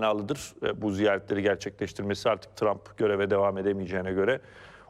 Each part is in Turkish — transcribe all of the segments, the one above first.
manalıdır e, bu ziyaretleri gerçekleştirmesi artık Trump göreve devam edemeyeceğine göre.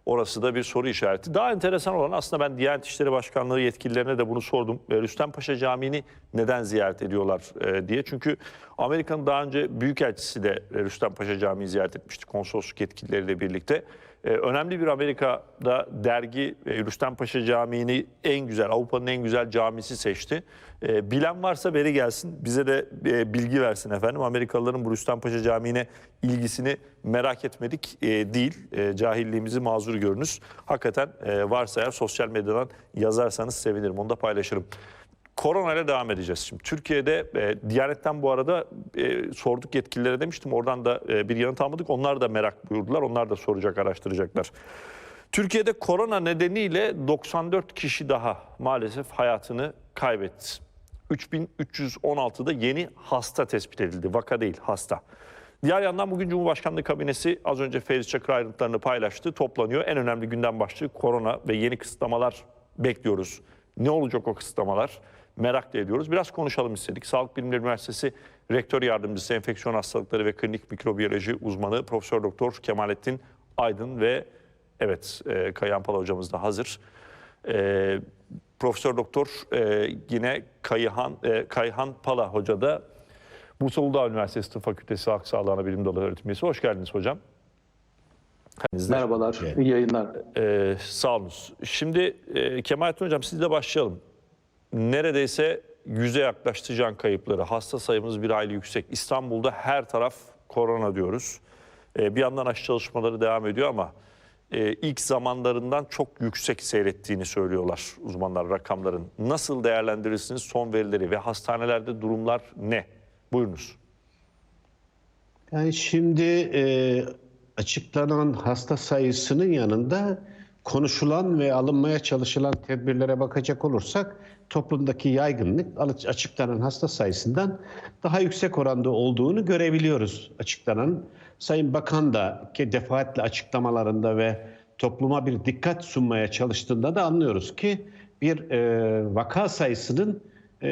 Orası da bir soru işareti. Daha enteresan olan aslında ben Diyanet İşleri Başkanlığı yetkililerine de bunu sordum. E, Rüstem Paşa Camii'ni neden ziyaret ediyorlar e, diye. Çünkü Amerika'nın daha önce Büyükelçisi de Rüstem Paşa Camii'yi ziyaret etmişti konsolosluk yetkilileriyle birlikte. E, önemli bir Amerika'da dergi e, Rüstem Paşa Camii'ni en güzel, Avrupa'nın en güzel camisi seçti. E, bilen varsa beri gelsin, bize de e, bilgi versin efendim. Amerikalıların bu Rüstem Paşa Camii'ne ilgisini merak etmedik e, değil. E, cahilliğimizi mazur görünüz. Hakikaten varsa eğer sosyal medyadan yazarsanız sevinirim, onu da paylaşırım. Korona ile devam edeceğiz. Şimdi Türkiye'de e, Diyanet'ten bu arada e, sorduk yetkililere demiştim. Oradan da e, bir yanıt almadık. Onlar da merak buyurdular. Onlar da soracak, araştıracaklar. Türkiye'de korona nedeniyle 94 kişi daha maalesef hayatını kaybetti. 3316'da yeni hasta tespit edildi. Vaka değil, hasta. Diğer yandan bugün Cumhurbaşkanlığı kabinesi az önce Feyzi Çakır ayrıntılarını paylaştı. Toplanıyor. En önemli gündem başlığı korona ve yeni kısıtlamalar bekliyoruz. Ne olacak o kısıtlamalar? Merak da ediyoruz. Biraz konuşalım istedik. Sağlık Bilimleri Üniversitesi Rektör Yardımcısı, Enfeksiyon Hastalıkları ve Klinik Mikrobiyoloji uzmanı Profesör Doktor Kemalettin Aydın ve evet e, Kayan Pala hocamız da hazır. E, Profesör Doktor e, yine Kayhan e, Kayhan Pala Hoca da Bursa Uludağ Üniversitesi Tıp Fakültesi Halk Sağlığı Anabilim Dalı öğretim üyesi. Hoş geldiniz hocam. Merhabalar, iyi yayınlar. Ee, sağ olun. Şimdi e, Kemalettin Hocam sizle başlayalım. Neredeyse yüze yaklaştı can kayıpları. Hasta sayımız bir hayli yüksek. İstanbul'da her taraf korona diyoruz. Ee, bir yandan aşı çalışmaları devam ediyor ama e, ilk zamanlarından çok yüksek seyrettiğini söylüyorlar uzmanlar rakamların. Nasıl değerlendirirsiniz son verileri ve hastanelerde durumlar ne? Buyurunuz. Yani şimdi e, açıklanan hasta sayısının yanında konuşulan ve alınmaya çalışılan tedbirlere bakacak olursak toplumdaki yaygınlık açıklanan hasta sayısından daha yüksek oranda olduğunu görebiliyoruz. Açıklanan Sayın Bakan da ki defaatle açıklamalarında ve topluma bir dikkat sunmaya çalıştığında da anlıyoruz ki bir e, vaka sayısının e,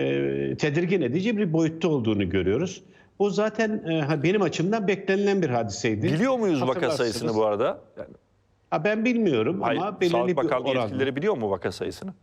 tedirgin edici bir boyutta olduğunu görüyoruz. Bu zaten e, benim açımdan beklenilen bir hadiseydi. Biliyor muyuz vaka sayısını bu arada? Yani, Ha, ben bilmiyorum hayır, ama belirli Sağlık bir Bakanlığı yetkilileri biliyor mu vaka sayısını?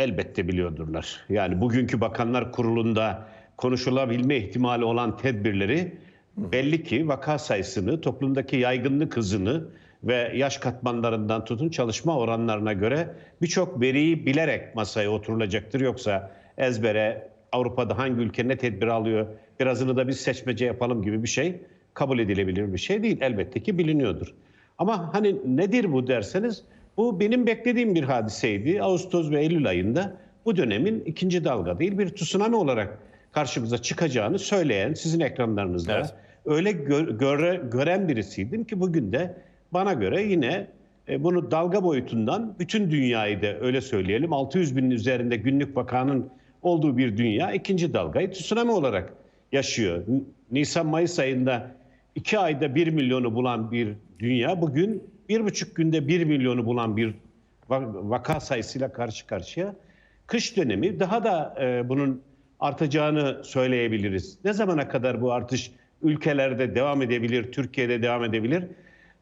Elbette biliyordurlar. Yani bugünkü Bakanlar Kurulu'nda konuşulabilme ihtimali olan tedbirleri belli ki vaka sayısını, toplumdaki yaygınlık hızını ve yaş katmanlarından tutun çalışma oranlarına göre birçok veriyi bilerek masaya oturulacaktır. Yoksa ezbere Avrupa'da hangi ülke ne tedbir alıyor birazını da biz seçmece yapalım gibi bir şey kabul edilebilir bir şey değil. Elbette ki biliniyordur. Ama hani nedir bu derseniz bu benim beklediğim bir hadiseydi. Ağustos ve Eylül ayında bu dönemin ikinci dalga değil bir tsunami olarak karşımıza çıkacağını söyleyen sizin ekranlarınızda Evet. öyle gö- göre- gören birisiydim ki bugün de bana göre yine e, bunu dalga boyutundan bütün dünyayı da öyle söyleyelim 600 binin üzerinde günlük vakanın olduğu bir dünya ikinci dalgayı tsunami olarak yaşıyor. Nisan-Mayıs ayında iki ayda bir milyonu bulan bir dünya bugün bir buçuk günde bir milyonu bulan bir va- vaka sayısıyla karşı karşıya. Kış dönemi daha da e, bunun artacağını söyleyebiliriz. Ne zamana kadar bu artış ülkelerde devam edebilir, Türkiye'de devam edebilir?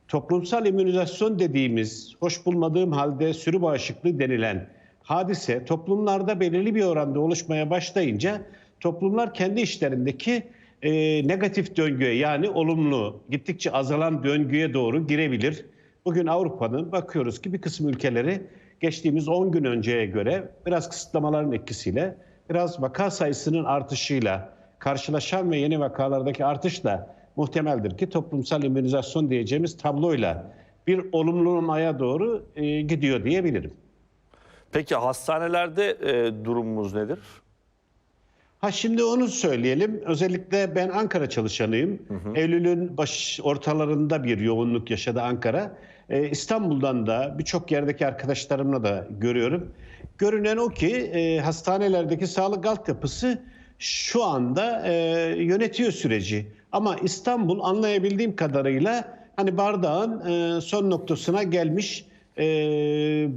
Toplumsal immünizasyon dediğimiz, hoş bulmadığım halde sürü bağışıklığı denilen hadise toplumlarda belirli bir oranda oluşmaya başlayınca toplumlar kendi işlerindeki e, negatif döngüye yani olumlu, gittikçe azalan döngüye doğru girebilir. Bugün Avrupa'nın bakıyoruz ki bir kısım ülkeleri geçtiğimiz 10 gün önceye göre biraz kısıtlamaların etkisiyle, biraz vaka sayısının artışıyla, karşılaşan ve yeni vakalardaki artışla muhtemeldir ki toplumsal immünizasyon diyeceğimiz tabloyla bir olumlamaya doğru e, gidiyor diyebilirim. Peki hastanelerde e, durumumuz nedir? Ha şimdi onu söyleyelim. Özellikle ben Ankara çalışanıyım. Eylül'ün baş ortalarında bir yoğunluk yaşadı Ankara. Ee, İstanbul'dan da birçok yerdeki arkadaşlarımla da görüyorum. Görünen o ki e, hastanelerdeki sağlık altyapısı şu anda e, yönetiyor süreci. Ama İstanbul anlayabildiğim kadarıyla hani bardağın e, son noktasına gelmiş. E,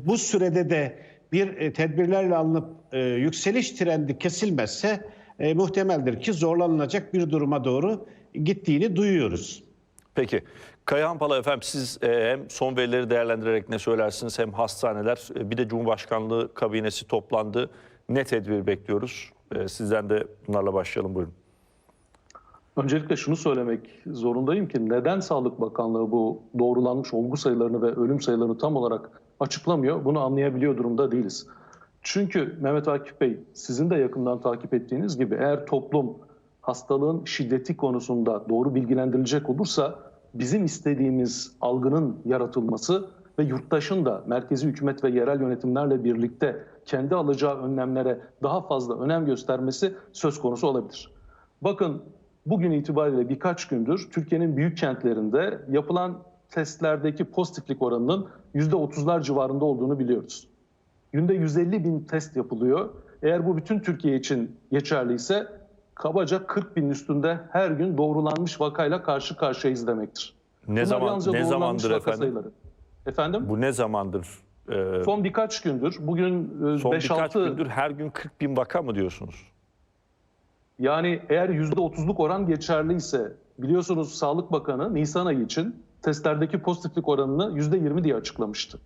bu sürede de bir e, tedbirlerle alınıp e, yükseliş trendi kesilmezse e, muhtemeldir ki zorlanılacak bir duruma doğru gittiğini duyuyoruz. Peki. Kayahan Pala efendim siz hem son verileri değerlendirerek ne söylersiniz hem hastaneler bir de Cumhurbaşkanlığı kabinesi toplandı. Ne tedbir bekliyoruz? Sizden de bunlarla başlayalım buyurun. Öncelikle şunu söylemek zorundayım ki neden Sağlık Bakanlığı bu doğrulanmış olgu sayılarını ve ölüm sayılarını tam olarak açıklamıyor bunu anlayabiliyor durumda değiliz. Çünkü Mehmet Akif Bey sizin de yakından takip ettiğiniz gibi eğer toplum hastalığın şiddeti konusunda doğru bilgilendirilecek olursa bizim istediğimiz algının yaratılması ve yurttaşın da merkezi hükümet ve yerel yönetimlerle birlikte kendi alacağı önlemlere daha fazla önem göstermesi söz konusu olabilir. Bakın bugün itibariyle birkaç gündür Türkiye'nin büyük kentlerinde yapılan testlerdeki pozitiflik oranının %30'lar civarında olduğunu biliyoruz. Günde 150 bin test yapılıyor. Eğer bu bütün Türkiye için geçerliyse kabaca 40 bin üstünde her gün doğrulanmış vakayla karşı karşıyayız demektir. Ne Bunlar zaman ne zamandır efendim? sayıları. Efendim? Bu ne zamandır? E, Son birkaç gündür, bugün e, son birkaç 5-6 gündür her gün 40 bin vaka mı diyorsunuz? Yani eğer %30'luk oran geçerliyse biliyorsunuz Sağlık Bakanı Nisan ayı için testlerdeki pozitiflik oranını %20 diye açıklamıştı.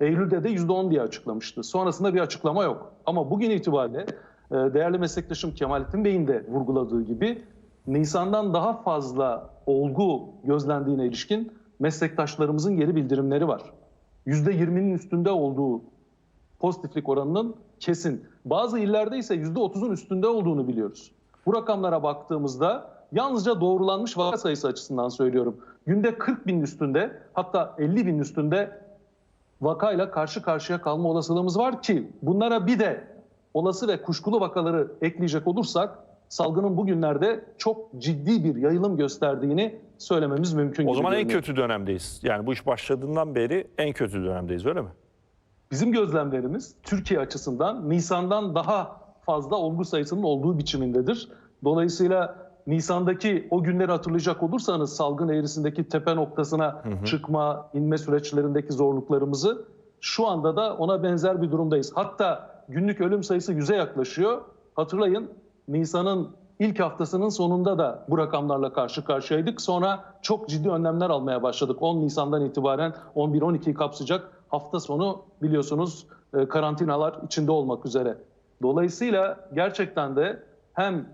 Eylül'de de %10 diye açıklamıştı. Sonrasında bir açıklama yok. Ama bugün itibariyle e, değerli meslektaşım Kemalettin Bey'in de vurguladığı gibi Nisan'dan daha fazla olgu gözlendiğine ilişkin meslektaşlarımızın geri bildirimleri var. %20'nin üstünde olduğu pozitiflik oranının kesin. Bazı illerde ise %30'un üstünde olduğunu biliyoruz. Bu rakamlara baktığımızda yalnızca doğrulanmış vaka sayısı açısından söylüyorum. Günde 40 bin üstünde hatta 50 bin üstünde vakayla karşı karşıya kalma olasılığımız var ki bunlara bir de olası ve kuşkulu vakaları ekleyecek olursak salgının bugünlerde çok ciddi bir yayılım gösterdiğini söylememiz mümkün. O zaman en görünüyor. kötü dönemdeyiz. Yani bu iş başladığından beri en kötü dönemdeyiz öyle mi? Bizim gözlemlerimiz Türkiye açısından Nisan'dan daha fazla olgu sayısının olduğu biçimindedir. Dolayısıyla Nisan'daki o günleri hatırlayacak olursanız salgın eğrisindeki tepe noktasına çıkma, inme süreçlerindeki zorluklarımızı şu anda da ona benzer bir durumdayız. Hatta günlük ölüm sayısı 100'e yaklaşıyor. Hatırlayın Nisan'ın ilk haftasının sonunda da bu rakamlarla karşı karşıyaydık. Sonra çok ciddi önlemler almaya başladık. 10 Nisan'dan itibaren 11-12'yi kapsayacak hafta sonu biliyorsunuz e, karantinalar içinde olmak üzere. Dolayısıyla gerçekten de hem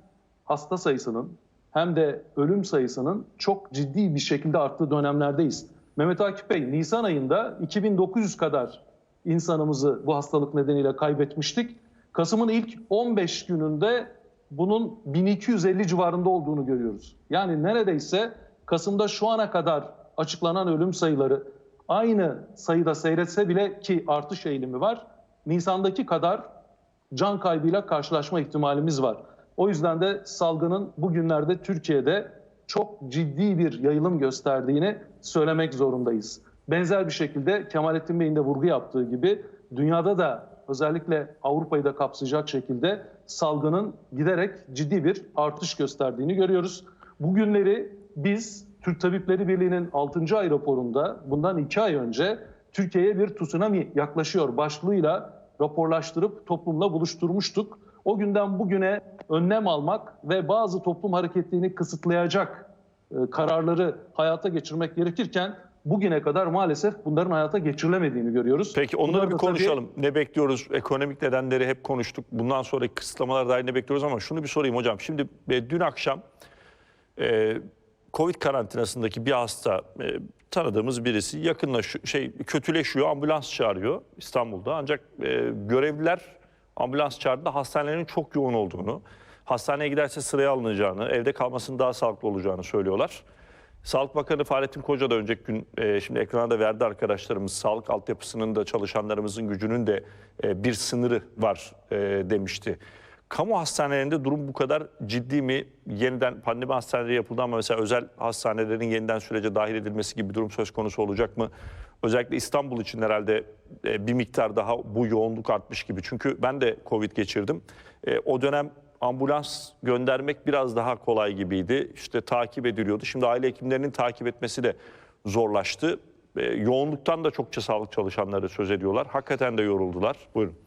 hasta sayısının hem de ölüm sayısının çok ciddi bir şekilde arttığı dönemlerdeyiz. Mehmet Akif Bey, Nisan ayında 2900 kadar insanımızı bu hastalık nedeniyle kaybetmiştik. Kasım'ın ilk 15 gününde bunun 1250 civarında olduğunu görüyoruz. Yani neredeyse Kasım'da şu ana kadar açıklanan ölüm sayıları aynı sayıda seyretse bile ki artış eğilimi var. Nisan'daki kadar can kaybıyla karşılaşma ihtimalimiz var. O yüzden de salgının bugünlerde Türkiye'de çok ciddi bir yayılım gösterdiğini söylemek zorundayız. Benzer bir şekilde Kemalettin Bey'in de vurgu yaptığı gibi dünyada da özellikle Avrupa'yı da kapsayacak şekilde salgının giderek ciddi bir artış gösterdiğini görüyoruz. Bugünleri biz Türk Tabipleri Birliği'nin 6. ay raporunda bundan 2 ay önce Türkiye'ye bir tsunami yaklaşıyor başlığıyla raporlaştırıp toplumla buluşturmuştuk. O günden bugüne önlem almak ve bazı toplum hareketliğini kısıtlayacak e, kararları hayata geçirmek gerekirken bugüne kadar maalesef bunların hayata geçirilemediğini görüyoruz. Peki onları Bunlar bir da tabii- konuşalım. Ne bekliyoruz? Ekonomik nedenleri hep konuştuk. Bundan sonraki kısıtlamalar dair ne bekliyoruz ama şunu bir sorayım hocam. Şimdi e, dün akşam e, Covid karantinasındaki bir hasta e, tanıdığımız birisi yakınlaş şey kötüleşiyor, ambulans çağırıyor İstanbul'da. Ancak e, görevliler ambulans çağırdığında hastanelerin çok yoğun olduğunu, hastaneye giderse sıraya alınacağını, evde kalmasının daha sağlıklı olacağını söylüyorlar. Sağlık Bakanı Fahrettin Koca da önceki gün e, şimdi ekrana da verdi arkadaşlarımız. Sağlık altyapısının da çalışanlarımızın gücünün de e, bir sınırı var e, demişti. Kamu hastanelerinde durum bu kadar ciddi mi? Yeniden pandemi hastaneleri yapıldı ama mesela özel hastanelerin yeniden sürece dahil edilmesi gibi bir durum söz konusu olacak mı? Özellikle İstanbul için herhalde e, bir miktar daha bu yoğunluk artmış gibi. Çünkü ben de Covid geçirdim. E, o dönem ambulans göndermek biraz daha kolay gibiydi. İşte takip ediliyordu. Şimdi aile hekimlerinin takip etmesi de zorlaştı. E, yoğunluktan da çokça sağlık çalışanları söz ediyorlar. Hakikaten de yoruldular. Buyurun.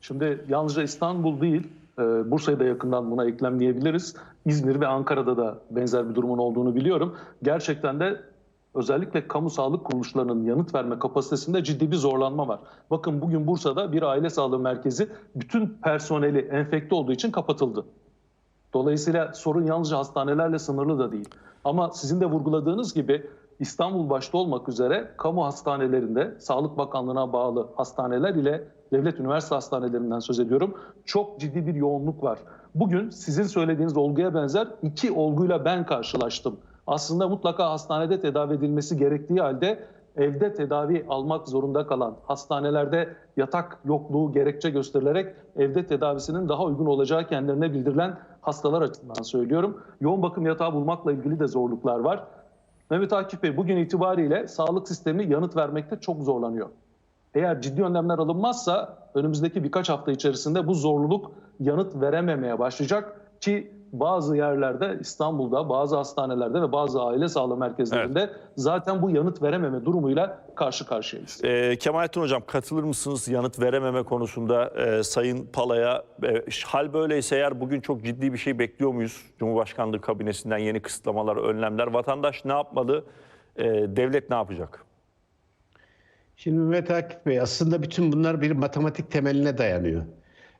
Şimdi yalnızca İstanbul değil, Ee, Bursa'yı da yakından buna eklemleyebiliriz. İzmir ve Ankara'da da benzer bir durumun olduğunu biliyorum. Gerçekten de özellikle kamu sağlık kuruluşlarının yanıt verme kapasitesinde ciddi bir zorlanma var. Bakın bugün Bursa'da bir aile sağlığı merkezi bütün personeli enfekte olduğu için kapatıldı. Dolayısıyla sorun yalnızca hastanelerle sınırlı da değil. Ama sizin de vurguladığınız gibi İstanbul başta olmak üzere kamu hastanelerinde Sağlık Bakanlığı'na bağlı hastaneler ile devlet üniversite hastanelerinden söz ediyorum. Çok ciddi bir yoğunluk var. Bugün sizin söylediğiniz olguya benzer iki olguyla ben karşılaştım. Aslında mutlaka hastanede tedavi edilmesi gerektiği halde evde tedavi almak zorunda kalan, hastanelerde yatak yokluğu gerekçe gösterilerek evde tedavisinin daha uygun olacağı kendilerine bildirilen hastalar açısından söylüyorum. Yoğun bakım yatağı bulmakla ilgili de zorluklar var. Mehmet Akif Bey bugün itibariyle sağlık sistemi yanıt vermekte çok zorlanıyor. Eğer ciddi önlemler alınmazsa önümüzdeki birkaç hafta içerisinde bu zorluluk yanıt verememeye başlayacak ki bazı yerlerde İstanbul'da bazı hastanelerde ve bazı aile sağlığı merkezlerinde zaten bu yanıt verememe durumuyla karşı karşıyayız. Ee, Kemalettin Hocam katılır mısınız yanıt verememe konusunda e, Sayın Pala'ya? E, hal böyleyse eğer bugün çok ciddi bir şey bekliyor muyuz? Cumhurbaşkanlığı kabinesinden yeni kısıtlamalar, önlemler. Vatandaş ne yapmalı? E, devlet ne yapacak? Şimdi Mehmet Akif Bey aslında bütün bunlar bir matematik temeline dayanıyor.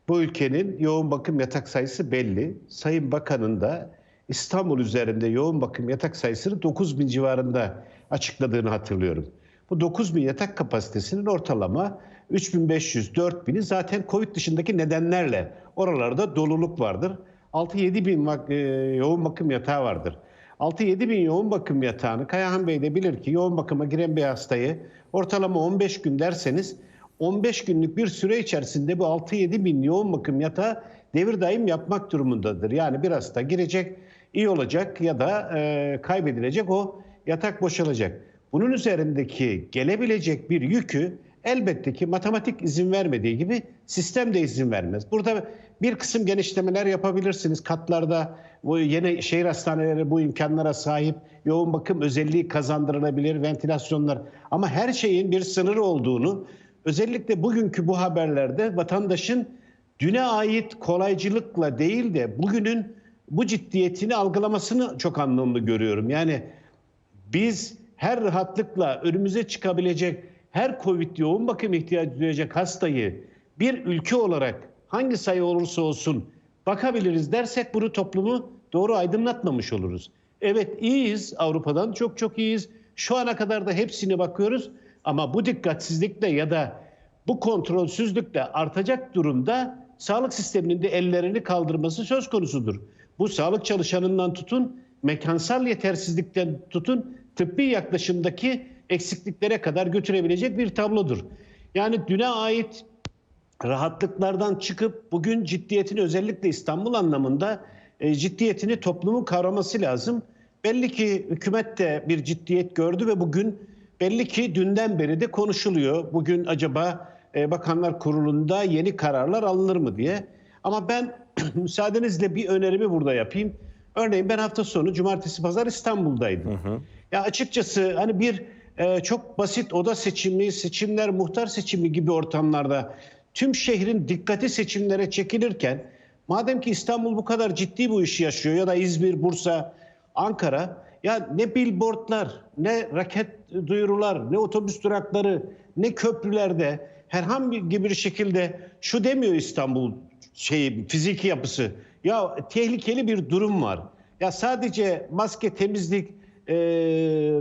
Bu ülkenin yoğun bakım yatak sayısı belli. Sayın Bakan'ın da İstanbul üzerinde yoğun bakım yatak sayısını 9 bin civarında açıkladığını hatırlıyorum. Bu 9 bin yatak kapasitesinin ortalama 3500-4000'i zaten Covid dışındaki nedenlerle oralarda doluluk vardır. 6-7 bin e, yoğun bakım yatağı vardır. 6-7 bin yoğun bakım yatağını Kayahan Bey de bilir ki yoğun bakıma giren bir hastayı ortalama 15 gün derseniz 15 günlük bir süre içerisinde bu 6-7 bin yoğun bakım yatağı devir daim yapmak durumundadır. Yani bir hasta girecek, iyi olacak ya da e, kaybedilecek o yatak boşalacak. Bunun üzerindeki gelebilecek bir yükü elbette ki matematik izin vermediği gibi sistem de izin vermez. Burada bir kısım genişlemeler yapabilirsiniz. Katlarda bu yeni şehir hastaneleri bu imkanlara sahip yoğun bakım özelliği kazandırılabilir, ventilasyonlar. Ama her şeyin bir sınırı olduğunu özellikle bugünkü bu haberlerde vatandaşın düne ait kolaycılıkla değil de bugünün bu ciddiyetini algılamasını çok anlamlı görüyorum. Yani biz her rahatlıkla önümüze çıkabilecek her Covid yoğun bakım ihtiyacı duyacak hastayı bir ülke olarak hangi sayı olursa olsun bakabiliriz dersek bunu toplumu doğru aydınlatmamış oluruz. Evet iyiyiz Avrupa'dan çok çok iyiyiz. Şu ana kadar da hepsine bakıyoruz ama bu dikkatsizlikle ya da bu kontrolsüzlükle artacak durumda sağlık sisteminin de ellerini kaldırması söz konusudur. Bu sağlık çalışanından tutun, mekansal yetersizlikten tutun, tıbbi yaklaşımdaki eksikliklere kadar götürebilecek bir tablodur. Yani düne ait rahatlıklardan çıkıp bugün ciddiyetini özellikle İstanbul anlamında e, ciddiyetini toplumun kavraması lazım. Belli ki hükümet de bir ciddiyet gördü ve bugün belli ki dünden beri de konuşuluyor. Bugün acaba e, Bakanlar Kurulu'nda yeni kararlar alınır mı diye. Ama ben müsaadenizle bir önerimi burada yapayım. Örneğin ben hafta sonu cumartesi pazar İstanbul'daydım. Ya açıkçası hani bir e, çok basit oda seçimi, seçimler, muhtar seçimi gibi ortamlarda tüm şehrin dikkati seçimlere çekilirken madem ki İstanbul bu kadar ciddi bu işi yaşıyor ya da İzmir, Bursa, Ankara ya ne billboardlar, ne raket duyurular, ne otobüs durakları, ne köprülerde herhangi bir şekilde şu demiyor İstanbul şey fiziki yapısı. Ya tehlikeli bir durum var. Ya sadece maske, temizlik, e,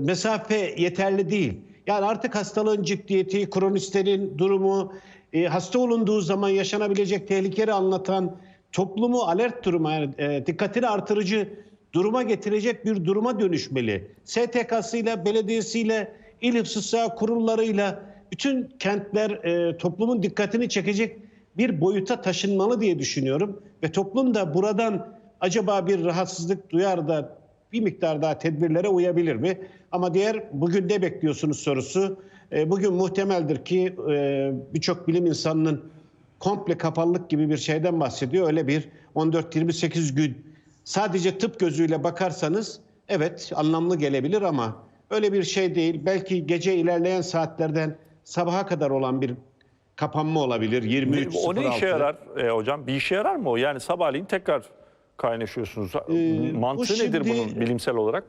mesafe yeterli değil. Yani artık hastalığın ciddiyeti, kronistlerin durumu, e, hasta olunduğu zaman yaşanabilecek tehlikeleri anlatan, toplumu alert duruma, yani, e, dikkatini artırıcı duruma getirecek bir duruma dönüşmeli. STK'sıyla, belediyesiyle, il hıfzı saha kurullarıyla bütün kentler e, toplumun dikkatini çekecek bir boyuta taşınmalı diye düşünüyorum. Ve toplum da buradan acaba bir rahatsızlık duyar da bir miktar daha tedbirlere uyabilir mi? Ama diğer bugün ne bekliyorsunuz sorusu. E, bugün muhtemeldir ki e, birçok bilim insanının komple kapalılık gibi bir şeyden bahsediyor. Öyle bir 14-28 gün sadece tıp gözüyle bakarsanız evet anlamlı gelebilir ama öyle bir şey değil. Belki gece ilerleyen saatlerden sabaha kadar olan bir kapanma olabilir. 23 o ne işe yarar e, hocam? Bir işe yarar mı o? Yani sabahleyin tekrar kaynaşıyorsunuz. Mantığı Ee, bu nedir şimdi- bunun bilimsel olarak?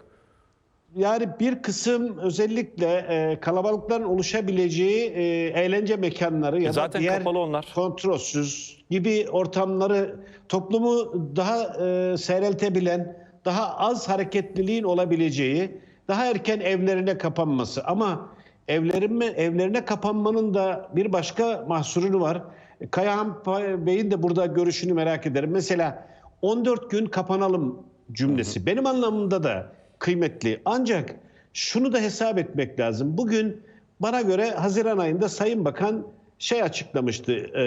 Yani bir kısım özellikle e, kalabalıkların oluşabileceği e, eğlence mekanları ya E zaten da diğer kapalı onlar. kontrolsüz gibi ortamları toplumu daha e, seyreltebilen, daha az hareketliliğin olabileceği, daha erken evlerine kapanması. Ama evlerine, evlerine kapanmanın da bir başka mahsuru var. Kayahan Bey'in de burada görüşünü merak ederim. Mesela 14 gün kapanalım cümlesi benim anlamımda da kıymetli. Ancak şunu da hesap etmek lazım. Bugün bana göre Haziran ayında Sayın Bakan şey açıklamıştı. E,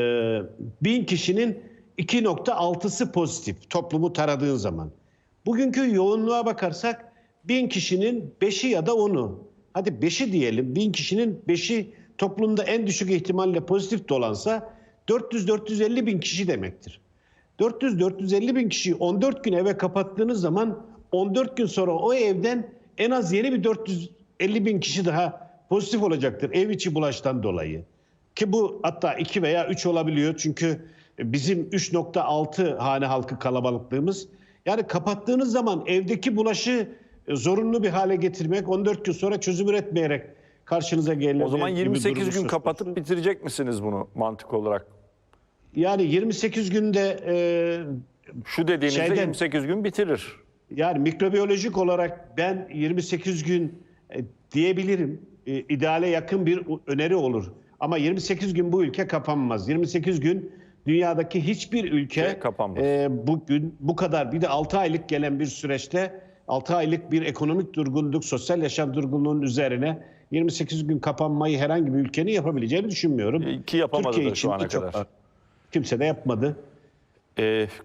bin kişinin 2.6'sı pozitif toplumu taradığın zaman. Bugünkü yoğunluğa bakarsak bin kişinin 5'i ya da 10'u. Hadi 5'i diyelim. Bin kişinin 5'i toplumda en düşük ihtimalle pozitif dolansa 400-450 bin kişi demektir. 400-450 bin kişiyi 14 gün eve kapattığınız zaman 14 gün sonra o evden en az yeni bir 450 bin kişi daha pozitif olacaktır ev içi bulaştan dolayı. Ki bu hatta 2 veya 3 olabiliyor çünkü bizim 3.6 hane halkı kalabalıklığımız. Yani kapattığınız zaman evdeki bulaşı e, zorunlu bir hale getirmek 14 gün sonra çözüm üretmeyerek karşınıza gelebilir. O zaman gibi 28 durumu gün kapatıp bitirecek misiniz bunu mantık olarak? Yani 28 günde e, Şu dediğinizde Şeyden- 28 gün bitirir. Yani mikrobiyolojik olarak ben 28 gün e, diyebilirim. E, ideale yakın bir öneri olur. Ama 28 gün bu ülke kapanmaz. 28 gün dünyadaki hiçbir ülke Şey, kapanmaz. e, bugün bu kadar bir de 6 aylık gelen bir süreçte 6 aylık bir ekonomik durgunluk, sosyal yaşam durgunluğunun üzerine 28 gün kapanmayı herhangi bir ülkenin yapabileceğini düşünmüyorum. E, ki yapamadı Türkiye da için şu ana çok kadar. var. Kimse de yapmadı.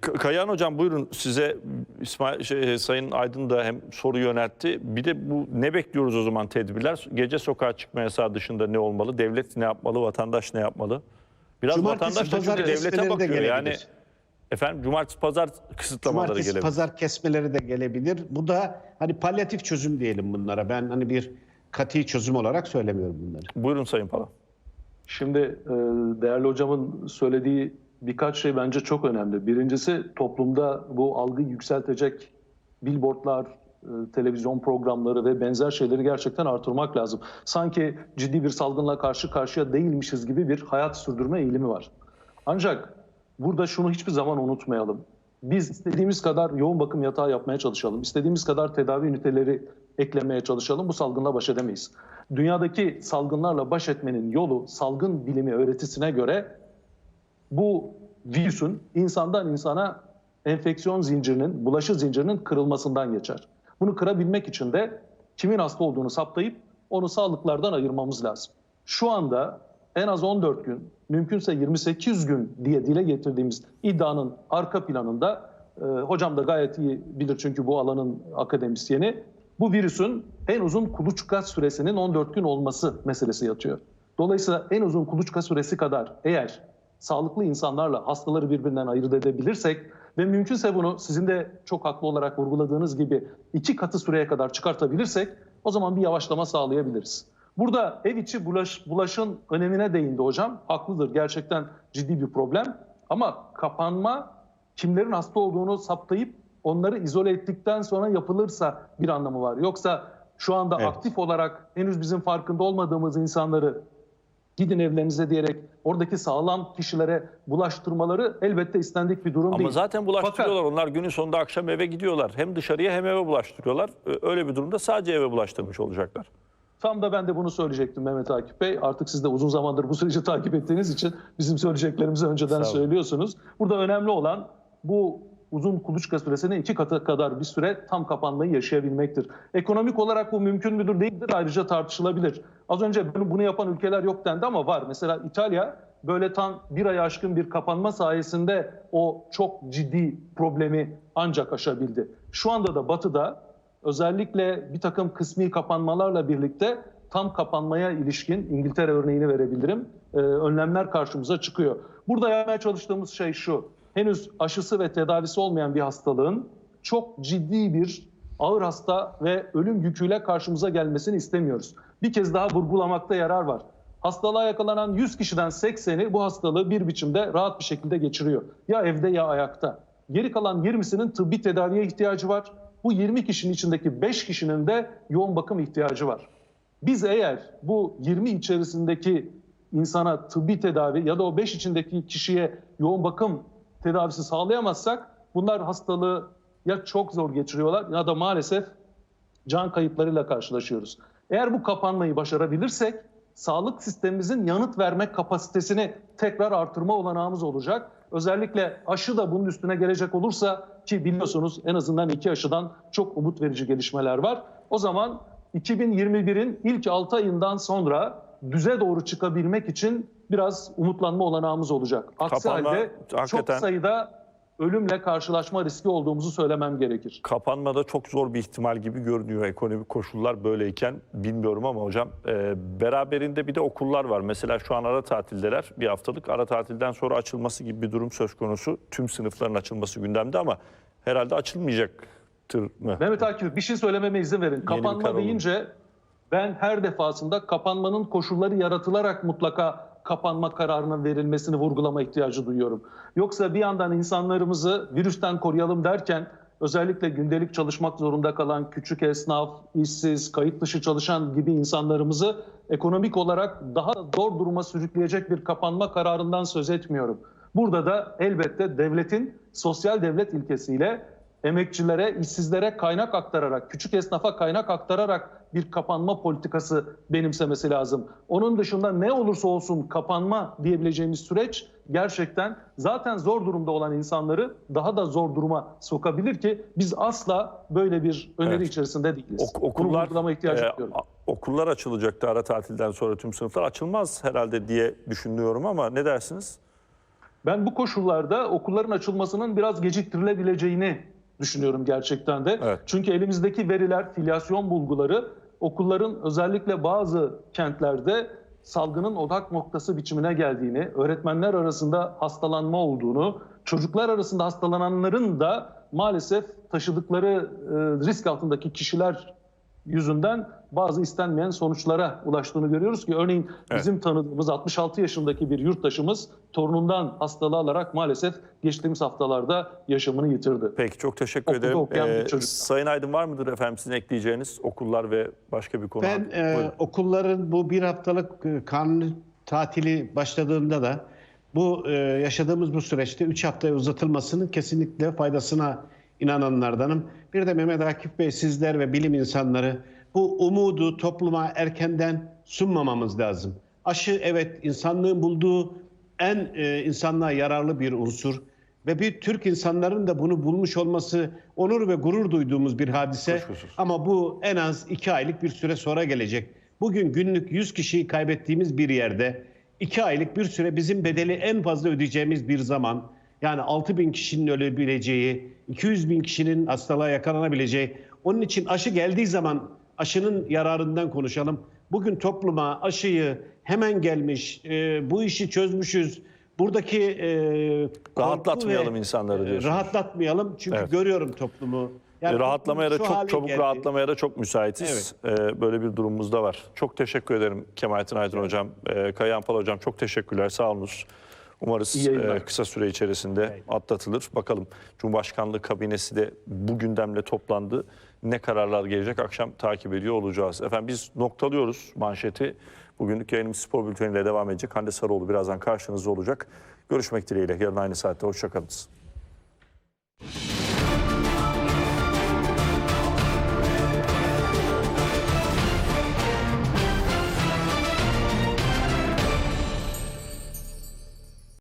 K- Kayahan Hocam buyurun size İsmail şey, Sayın Aydın da hem soru yöneltti. Bir de bu ne bekliyoruz o zaman tedbirler? Gece sokağa çıkma yasağı dışında ne olmalı? Devlet ne yapmalı? Vatandaş ne yapmalı? Biraz Cumartesi, vatandaş da çünkü devlete kesmeleri de bakıyor. Yani gelebilir. efendim cumartesi pazar kısıtlamaları Cumartesi gelebilir. pazar kesmeleri de gelebilir. Bu da hani palyatif çözüm diyelim bunlara. Ben hani bir kati çözüm olarak söylemiyorum bunları. Buyurun Sayın Pala. Şimdi e, değerli hocamın söylediği birkaç şey bence çok önemli. Birincisi toplumda bu algıyı yükseltecek billboardlar, e, televizyon programları ve benzer şeyleri gerçekten artırmak lazım. Sanki ciddi bir salgınla karşı karşıya değilmişiz gibi bir hayat sürdürme eğilimi var. Ancak burada şunu hiçbir zaman unutmayalım. Biz istediğimiz kadar yoğun bakım yatağı yapmaya çalışalım. istediğimiz kadar tedavi üniteleri eklemeye çalışalım. Bu salgınla baş edemeyiz. Dünyadaki salgınlarla baş etmenin yolu salgın bilimi öğretisine göre bu virüsün insandan insana enfeksiyon zincirinin, bulaşı zincirinin kırılmasından geçer. Bunu kırabilmek için de kimin hasta olduğunu saptayıp onu sağlıklardan ayırmamız lazım. Şu anda en az 14 gün, mümkünse 28 gün diye dile getirdiğimiz iddianın arka planında, e, hocam da gayet iyi bilir çünkü bu alanın akademisyeni, bu virüsün en uzun kuluçka süresinin 14 gün olması meselesi yatıyor. Dolayısıyla en uzun kuluçka süresi kadar eğer sağlıklı insanlarla hastaları birbirinden ayırt edebilirsek ve mümkünse bunu sizin de çok haklı olarak vurguladığınız gibi iki katı süreye kadar çıkartabilirsek o zaman bir yavaşlama sağlayabiliriz. Burada ev içi bulaş, bulaşın önemine değindi hocam. Haklıdır gerçekten ciddi bir problem. Ama kapanma kimlerin hasta olduğunu saptayıp onları izole ettikten sonra yapılırsa bir anlamı var. Yoksa şu anda Evet. aktif olarak henüz bizim farkında olmadığımız insanları gidin evlerinize diyerek oradaki sağlam kişilere bulaştırmaları elbette istendik bir durum Ama değil. zaten bulaştırıyorlar. Onlar günün sonunda akşam eve gidiyorlar. Hem dışarıya hem eve bulaştırıyorlar. Öyle bir durumda sadece eve bulaştırmış olacaklar. Tam da ben de bunu söyleyecektim Mehmet Akif Bey. Artık siz de uzun zamandır bu süreci takip ettiğiniz için bizim söyleyeceklerimizi önceden söylüyorsunuz. Burada önemli olan bu uzun kuluçka süresine iki katı kadar bir süre tam kapanmayı yaşayabilmektir. Ekonomik olarak bu mümkün müdür değildir ayrıca tartışılabilir. Az önce bunu yapan ülkeler yok dendi ama var. Mesela İtalya böyle tam bir ay aşkın bir kapanma sayesinde o çok ciddi problemi ancak aşabildi. Şu anda da Batı'da özellikle bir takım kısmi kapanmalarla birlikte tam kapanmaya ilişkin İngiltere örneğini verebilirim. Ee, önlemler karşımıza çıkıyor. Burada yapmaya çalıştığımız şey şu. Henüz aşısı ve tedavisi olmayan bir hastalığın çok ciddi bir ağır hasta ve ölüm yüküyle karşımıza gelmesini istemiyoruz. Bir kez daha vurgulamakta yarar var. Hastalığa yakalanan 100 kişiden 80'i bu hastalığı bir biçimde rahat bir şekilde geçiriyor. Ya evde ya ayakta. Geri kalan 20'sinin tıbbi tedaviye ihtiyacı var. Bu 20 kişinin içindeki 5 kişinin de yoğun bakım ihtiyacı var. Biz eğer bu 20 içerisindeki insana tıbbi tedavi ya da o 5 içindeki kişiye yoğun bakım tedavisi sağlayamazsak bunlar hastalığı ya çok zor geçiriyorlar ya da maalesef can kayıplarıyla karşılaşıyoruz. Eğer bu kapanmayı başarabilirsek sağlık sistemimizin yanıt verme kapasitesini tekrar artırma olanağımız olacak. Özellikle aşı da bunun üstüne gelecek olursa ki biliyorsunuz en azından iki aşıdan çok umut verici gelişmeler var. O zaman 2021'in ilk 6 ayından sonra düze doğru çıkabilmek için biraz umutlanma olanağımız olacak. Aksi Kapanma, halde çok hakikaten- sayıda ölümle karşılaşma riski olduğumuzu söylemem gerekir. Kapanmada çok zor bir ihtimal gibi görünüyor ekonomik koşullar böyleyken bilmiyorum ama hocam e, beraberinde bir de okullar var. Mesela şu an ara tatildeler bir haftalık ara tatilden sonra açılması gibi bir durum söz konusu. Tüm sınıfların açılması gündemde ama herhalde açılmayacaktır mı? Mehmet Akif bir şey söylememe izin verin. Kapanma deyince ben her defasında kapanmanın koşulları yaratılarak mutlaka kapanma kararının verilmesini vurgulama ihtiyacı duyuyorum. Yoksa bir yandan insanlarımızı virüsten koruyalım derken özellikle gündelik çalışmak zorunda kalan küçük esnaf, işsiz, kayıt dışı çalışan gibi insanlarımızı ekonomik olarak daha zor duruma sürükleyecek bir kapanma kararından söz etmiyorum. Burada da elbette devletin sosyal devlet ilkesiyle emekçilere, işsizlere kaynak aktararak, küçük esnafa kaynak aktararak bir kapanma politikası benimsemesi lazım. Onun dışında ne olursa olsun kapanma diyebileceğimiz süreç gerçekten zaten zor durumda olan insanları daha da zor duruma sokabilir ki biz asla böyle bir öneri Evet. içerisinde değiliz. Ok- okullar ihtiyacı e, duyuyorum. okullar açılacaktı ara tatilden sonra tüm sınıflar açılmaz herhalde diye düşünüyorum ama ne dersiniz? Ben bu koşullarda okulların açılmasının biraz geciktirilebileceğini düşünüyorum gerçekten de. Evet. Çünkü elimizdeki veriler, filyasyon bulguları okulların özellikle bazı kentlerde salgının odak noktası biçimine geldiğini, öğretmenler arasında hastalanma olduğunu, çocuklar arasında hastalananların da maalesef taşıdıkları e, risk altındaki kişiler yüzünden bazı istenmeyen sonuçlara ulaştığını görüyoruz ki örneğin Evet. bizim tanıdığımız 66 yaşındaki bir yurttaşımız torunundan hastalığı alarak maalesef geçtiğimiz haftalarda yaşamını yitirdi. Peki çok teşekkür Okulda ederim. Ee. Sayın Aydın var mıdır efendim sizin ekleyeceğiniz okullar ve başka bir konu? Ben e, Buyurun. okulların bu bir haftalık e, kanun tatili başladığında da bu e, yaşadığımız bu süreçte 3 haftaya uzatılmasının kesinlikle faydasına inananlardanım. Bir de Mehmet Akif Bey sizler ve bilim insanları bu umudu topluma erkenden sunmamamız lazım. Aşı evet insanlığın bulduğu en e, insanlığa yararlı bir unsur ve bir Türk insanların da bunu bulmuş olması onur ve gurur duyduğumuz bir hadise. Kuşkusuz. Ama bu en az iki aylık bir süre sonra gelecek. Bugün günlük 100 kişiyi kaybettiğimiz bir yerde iki aylık bir süre bizim bedeli en fazla ödeyeceğimiz bir zaman. Yani 6 bin kişinin ölebileceği, 200 bin kişinin hastalığa yakalanabileceği. Onun için aşı geldiği zaman aşının yararından konuşalım. Bugün topluma aşıyı hemen gelmiş, e, bu işi çözmüşüz. Buradaki e, Rahatlatmayalım ve- insanları e, diyorsunuz. Rahatlatmayalım çünkü Evet. görüyorum toplumu. E, rahatlamaya da çok çabuk geldi. rahatlamaya da çok müsaitiz. Ee, böyle bir durumumuz da var. Çok teşekkür ederim Kemalettin Aydın hocam, e, Kayan Pal hocam çok teşekkürler. Sağ olunuz. Umarız e, kısa süre içerisinde atlatılır. Bakalım Cumhurbaşkanlığı kabinesi de bu gündemle toplandı. Ne kararlar gelecek akşam takip ediyor olacağız. Efendim biz noktalıyoruz manşeti. Bugünlük yayınımız spor bülteniyle devam edecek. Hande Sarıoğlu birazdan karşınızda olacak. Görüşmek dileğiyle yarın aynı saatte. Hoşçakalınız.